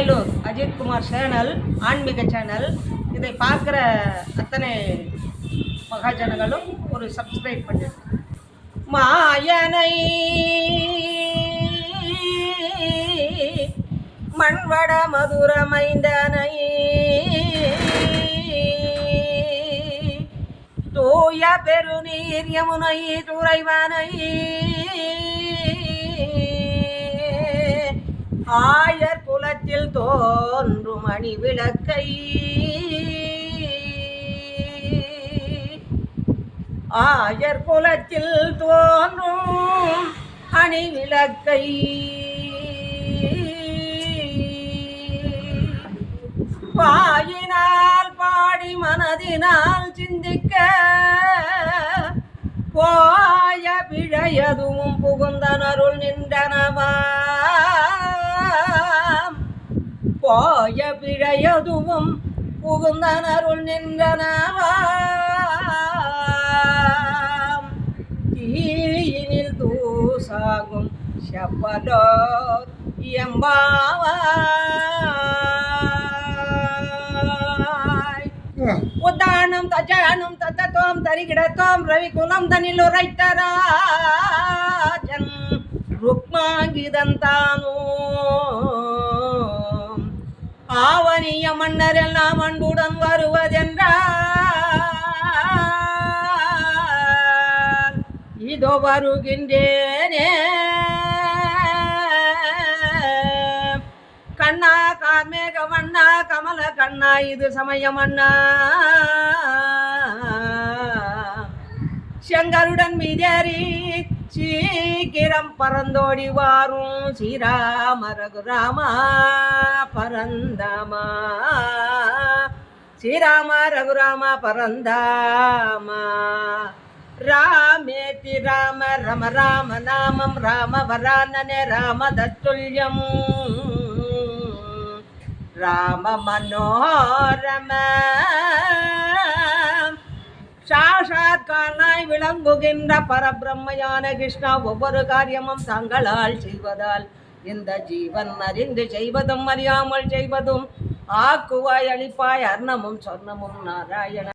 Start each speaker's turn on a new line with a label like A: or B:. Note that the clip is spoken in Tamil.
A: வேலூர் அஜித்குமார் சேனல் ஆன்மீக சேனல் இதை பார்க்குற அத்தனை மகாஜனங்களும் ஒரு சப்ஸ்கிரைப் பண்ணு. மாயனை மண்வட மதுரமைந்தனை தூய பெருநீர் யமுனை துறைவனை ஆய குலத்தில் தோன்றும் அணி விளக்கை ஆயர் குலத்தில் தோன்றும் அணி விளக்கை பாயினால் பாடி மனதினால் சிந்திக்க போய பிழையதுவும் புகுந்தனருள் நின்றனவா. போய பிழையதுவும் புகுந்தனருள் நின்றனவாம். தீயினில் தூசாகும் செப்பலோ எம்பாவாய் உத்தானம் தஜானம் தத்தத்தோம் தரிகிடத்தோம் ரவிகுலம் தனில் உரைத்தராஜன் ருக்மாங்கிதந்தானோ ஆவணிய மன்னர் எல்லாம் அன்புடன் வருவதென்றால் இதோ வருகின்றேனே. கண்ணா கார்மேக வண்ணா கமல கண்ணா இது சமயம் அண்ணா செங்கருடன் மீதேறி சீக்கிரம் பறந்தோடி வாரும். ஸ்ரீராம ரகுராமா பரந்தாமா. ஸ்ரீராம ரகுராம பரந்தாமா. ராமேதி ராம ரம ராம நாமம் ராம வரானனே ராம தத்துல்யம். ராம மனோரம. சாஷாத்கானாய் விளங்குகின்ற பரபிரம்மையான கிருஷ்ணா ஒவ்வொரு காரியமும் தங்களால் செய்வதால் இந்த ஜீவன் அறிந்து செய்வதும் அறியாமல் செய்வதும் ஆக்குவாய் அளிப்பாய் அர்ணமும் சொர்ணமும் நாராயண